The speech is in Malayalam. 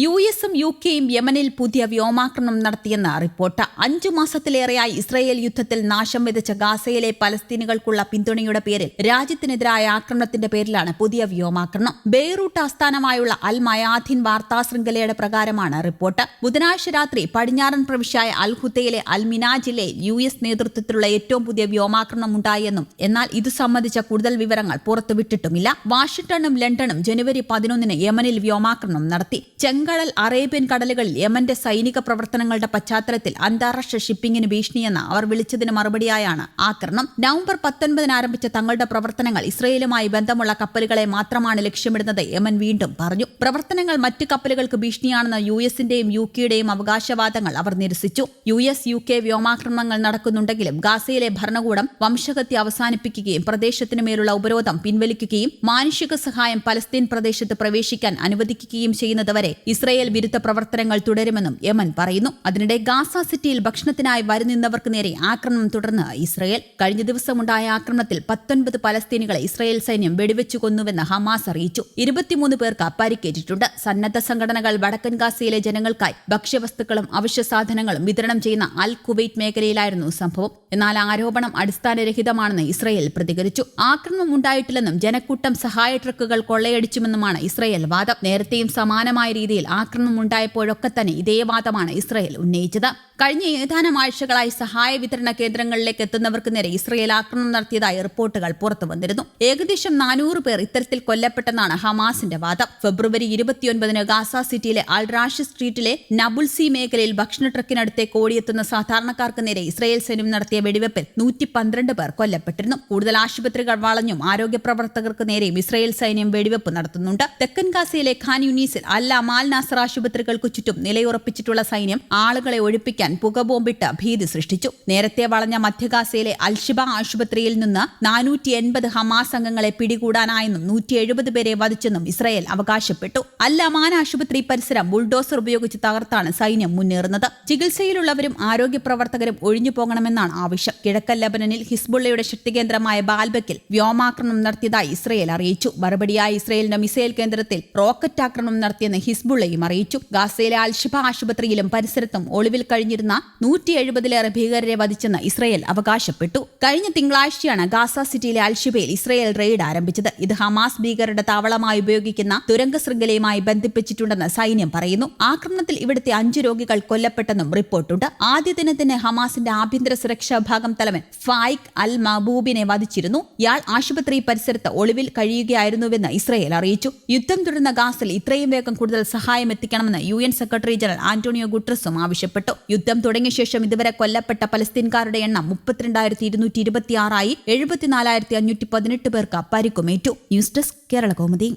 യു എസും യു കെയും യമനിൽ പുതിയ വ്യോമാക്രമണം നടത്തിയെന്ന് റിപ്പോർട്ട്. അഞ്ചു മാസത്തിലേറെയായി ഇസ്രയേൽ യുദ്ധത്തിൽ നാശം വിതച്ച ഗാസയിലെ പലസ്തീനുകൾക്കുള്ള പിന്തുണയുടെ പേരിൽ രാജ്യത്തിനെതിരായ ആക്രമണത്തിന്റെ പേരിലാണ് പുതിയ വ്യോമാക്രമണം. ബെയ്റൂട്ട് ആസ്ഥാനമായുള്ള അൽ മയാധിൻ വാർത്താ ശൃംഖലയുടെ പ്രകാരമാണ് റിപ്പോർട്ട്. ബുധനാഴ്ച രാത്രി പടിഞ്ഞാറൻ പ്രവിശ്യായ അൽ ഹുത്തയിലെ അൽ മിനാജിലെ യു എസ് നേതൃത്വത്തിലുള്ള ഏറ്റവും പുതിയ വ്യോമാക്രമണം ഉണ്ടായെന്നും എന്നാൽ ഇത് സംബന്ധിച്ച കൂടുതൽ വിവരങ്ങൾ പുറത്തുവിട്ടിട്ടുമില്ല. വാഷിംഗ്ടണും ലണ്ടനും ജനുവരി പതിനൊന്നിന് യമനിൽ വ്യോമാക്രമണം നടത്തി. ചെങ്കടൽ അറേബ്യൻ കടലുകളിൽ യമന്റെ സൈനിക പ്രവർത്തനങ്ങളുടെ പശ്ചാത്തലത്തിൽ അന്താരാഷ്ട്ര ഷിപ്പിംഗിന് ഭീഷണിയെന്ന് അവർ വിളിച്ചതിന് മറുപടിയായാണ് ആക്രമണം. നവംബർ പത്തൊൻപതിന് ആരംഭിച്ച തങ്ങളുടെ പ്രവർത്തനങ്ങൾ ഇസ്രയേലുമായി ബന്ധമുള്ള കപ്പലുകളെ മാത്രമാണ് ലക്ഷ്യമിടുന്നത് യമൻ വീണ്ടും പറഞ്ഞു. പ്രവർത്തനങ്ങൾ മറ്റ് കപ്പലുകൾക്ക് ഭീഷണിയാണെന്ന യു എസിന്റെയും യു കെയുടെയും അവകാശവാദങ്ങൾ അവർ നിരസിച്ചു. യു എസ് യു കെ വ്യോമാക്രമണങ്ങൾ നടക്കുന്നുണ്ടെങ്കിലും ഗാസയിലെ ഭരണകൂടം വംശഹത്യ അവസാനിപ്പിക്കുകയും പ്രദേശത്തിന് മേലുള്ള ഉപരോധം പിൻവലിക്കുകയും മാനുഷിക സഹായം പലസ്തീൻ പ്രദേശത്ത് പ്രവേശിക്കാൻ അനുവദിക്കുകയും ചെയ്യുന്നതുവരെ ഇസ്രയേൽ വിരുദ്ധ പ്രവർത്തനങ്ങൾ തുടരുമെന്നും യമൻ പറയുന്നു. അതിനിടെ ഗാസ സിറ്റിയിൽ ഭക്ഷണത്തിനായി വരുനിന്നവർക്ക് നേരെ ആക്രമണം തുടർന്ന് ഇസ്രയേൽ കഴിഞ്ഞ ദിവസമുണ്ടായ ആക്രമണത്തിൽ പത്തൊൻപത് പലസ്തീനികളെ ഇസ്രയേൽ സൈന്യം വെടിവെച്ചു കൊന്നുവെന്ന് ഹമാസ് അറിയിച്ചു. ഇരുപത്തിമൂന്ന് പേർക്ക് പരിക്കേറ്റിട്ടുണ്ട്. സന്നദ്ധ സംഘടനകൾ വടക്കൻ ഗാസയിലെ ജനങ്ങൾക്കായി ഭക്ഷ്യവസ്തുക്കളും അവശ്യ സാധനങ്ങളും വിതരണം ചെയ്യുന്ന അൽ കുവൈറ്റ് മേഖലയിലായിരുന്നു സംഭവം. എന്നാൽ ആരോപണം അടിസ്ഥാനരഹിതമാണെന്ന് ഇസ്രയേൽ പ്രതികരിച്ചു. ആക്രമണം ഉണ്ടായിട്ടില്ലെന്നും ജനക്കൂട്ടം സഹായ ട്രക്കുകൾ കൊള്ളയടിച്ചുമെന്നുമാണ് ഇസ്രയേൽ വാദം. നേരത്തെയും സമാനമായ രീതിയിൽ ആക്രമണം ഉണ്ടായപ്പോഴൊക്കെ തന്നെ ഇതേ വാദമാണ് ഇസ്രയേൽ ഉന്നയിച്ചത്. കഴിഞ്ഞ ഏതാനും ആഴ്ചകളായി സഹായ വിതരണ കേന്ദ്രങ്ങളിലേക്ക് എത്തുന്നവർക്ക് നേരെ ഇസ്രയേൽ ആക്രമണം നടത്തിയതായി റിപ്പോർട്ടുകൾ പുറത്തു വന്നിരുന്നു. ഏകദേശം നാനൂറ് പേർ ഇത്തരത്തിൽ കൊല്ലപ്പെട്ടെന്നാണ് ഹമാസിന്റെ വാദം. ഫെബ്രുവരി ഇരുപത്തിയൊൻപതിന് ഗാസ സിറ്റിയിലെ അൽറാഷ് സ്ട്രീറ്റിലെ നബുൽസി മേഖലയിൽ ഭക്ഷണ ട്രക്കിനടുത്തേക്ക് ഓടിയെത്തുന്ന സാധാരണക്കാർക്ക് നേരെ ഇസ്രയേൽ സൈന്യം നടത്തിയ വെടിവെപ്പിൽ നൂറ്റി പന്ത്രണ്ട് പേർ കൊല്ലപ്പെട്ടിരുന്നു. കൂടുതൽ ആശുപത്രികൾ വളഞ്ഞും ആരോഗ്യ പ്രവർത്തകർക്ക് നേരെയും ഇസ്രയേൽ സൈന്യം വെടിവെപ്പ് നടത്തുന്നുണ്ട്. തെക്കൻ ഗാസയിലെ ഖാൻ യുനീസിൽ അൽ അമാൽ നാസർ ആശുപത്രികൾക്ക് ചുറ്റും നിലയുറപ്പിച്ചിട്ടുള്ള സൈന്യം ആളുകളെ ഒഴിപ്പിക്കാൻ പുകബോംബിട്ട് ഭീതി സൃഷ്ടിച്ചു. നേരത്തെ വളഞ്ഞ മധ്യഗാസയിലെ അൽഷിബ ആശുപത്രിയിൽ നിന്ന് നാനൂറ്റി എൺപത് ഹമാസ് അംഗങ്ങളെ പിടികൂടാനായെന്നും നൂറ്റി എഴുപത് പേരെ വധിച്ചെന്നും ഇസ്രായേൽ അവകാശപ്പെട്ടു. അൽ അമാൻ ആശുപത്രി പരിസരം ബുൾഡോസർ ഉപയോഗിച്ച് തകർത്താണ് സൈന്യം മുന്നേറുന്നത്. ചികിത്സയിലുള്ളവരും ആരോഗ്യ പ്രവർത്തകരും ഒഴിഞ്ഞു പോകണമെന്നാണ് ആവശ്യം. കിഴക്കൻ ലബനനിൽ ഹിസ്ബുള്ളയുടെ ശക്തികേന്ദ്രമായ ബാൽബക്കിൽ വ്യോമാക്രമണം നടത്തിയതായി ഇസ്രയേൽ അറിയിച്ചു. മറുപടിയായി ഇസ്രയേലിന്റെ മിസൈൽ കേന്ദ്രത്തിൽ റോക്കറ്റ് ആക്രമണം നടത്തിയെന്ന് ഹിസ്ബുള്ളയും അറിയിച്ചു. ഗാസയിലെ അൽഷിബ ആശുപത്രിയിലും പരിസരത്തും ഒളിവിൽ കഴിഞ്ഞിരുന്ന നൂറ്റി എഴുപതിലേറെ ഭീകരരെ വധിച്ചെന്ന് ഇസ്രയേൽ അവകാശപ്പെട്ടു. കഴിഞ്ഞ തിങ്കളാഴ്ചയാണ് ഗാസ സിറ്റിയിലെ അൽഷിബയിൽ ഇസ്രയേൽ റെയ്ഡ് ആരംഭിച്ചത്. ഇത് ഹമാസ് ഭീകരരുടെ താവളമായി ഉപയോഗിക്കുന്ന തുരങ്ക ശൃംഖലയുമായി ബന്ധിപ്പിച്ചിട്ടുണ്ടെന്ന് സൈന്യം പറയുന്നു. ആക്രമണത്തിൽ ഇവിടുത്തെ അഞ്ച് രോഗികൾ കൊല്ലപ്പെട്ടെന്നും റിപ്പോർട്ടുണ്ട്. ആദ്യ ദിനത്തിന് ഹമാസിന്റെ ആഭ്യന്തര സുരക്ഷാ വിഭാഗം തലവൻ ഫായിഖ് അൽ മഹബൂബിനെ വധിച്ചിരുന്നു. ഇയാൾ ആശുപത്രി പരിസരത്ത് ഒളിവിൽ കഴിയുകയായിരുന്നുവെന്ന് ഇസ്രയേൽ അറിയിച്ചു. യുദ്ധം തുടർന്ന ഗാസിൽ ഇത്രയും വേഗം കൂടുതൽ സഹായം എത്തിക്കണമെന്ന് U N secretary general Antonio ഗുട്രസും ആവശ്യപ്പെട്ടു. യുദ്ധം തുടങ്ങിയ ശേഷം ഇതുവരെ കൊല്ലപ്പെട്ട പലസ്തീൻകാരുടെ എണ്ണം മുപ്പത്തിരണ്ടായിരത്തി ഇരുന്നൂറ്റി ഇരുപത്തിയാറായി എഴുപത്തിനാലായിരത്തി അഞ്ഞൂറ്റി പതിനെട്ട് പേർക്ക് പരിക്കുമേറ്റു. News desk Kerala Kaumudi